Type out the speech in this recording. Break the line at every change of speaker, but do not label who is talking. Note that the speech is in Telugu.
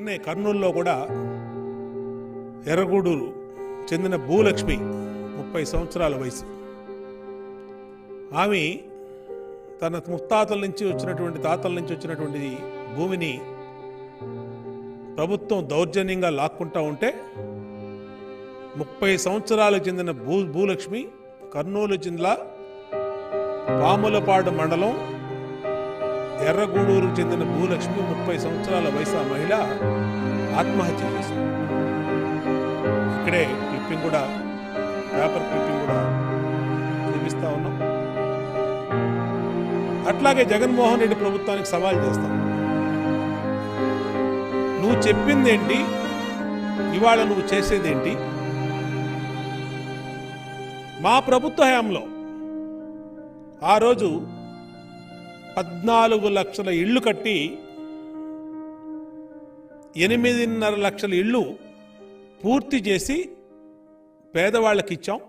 నిన్నే కర్నూలులో కూడా ఎర్రగూడూరు చెందిన భూలక్ష్మి ముప్పై సంవత్సరాల వయసు. ఆమె తన ముత్తాతల నుంచి వచ్చినటువంటి తాతల నుంచి వచ్చినటువంటి భూమిని ప్రభుత్వం దౌర్జన్యంగా లాక్కుంటా ఉంటే ముప్పై సంవత్సరాలకు చెందిన భూ భూలక్ష్మి కర్నూలు జిల్లా పాములపాడు మండలం ఎర్రగూడూరుకు చెందిన భూలక్ష్మి ముప్పై సంవత్సరాల వయసు ఆ మహిళ ఆత్మహత్య చేసింది. ఇక్కడే క్లిప్పింగ్ కూడా పేపర్ క్లిప్పింగ్ కూడా చూపిస్తా ఉన్నాం. అట్లాగే జగన్మోహన్ రెడ్డి ప్రభుత్వానికి సవాల్ చేస్తాం నువ్వు చెప్పిందేంటి? ఇవాళ నువ్వు చేసేదేంటి? మా ప్రభుత్వ హయాంలో ఆ రోజు పద్నాలుగు లక్షల ఇళ్ళు కట్టి ఎనిమిదిన్నర లక్షల ఇళ్ళు పూర్తి చేసి పేదవాళ్ళకి ఇచ్చాం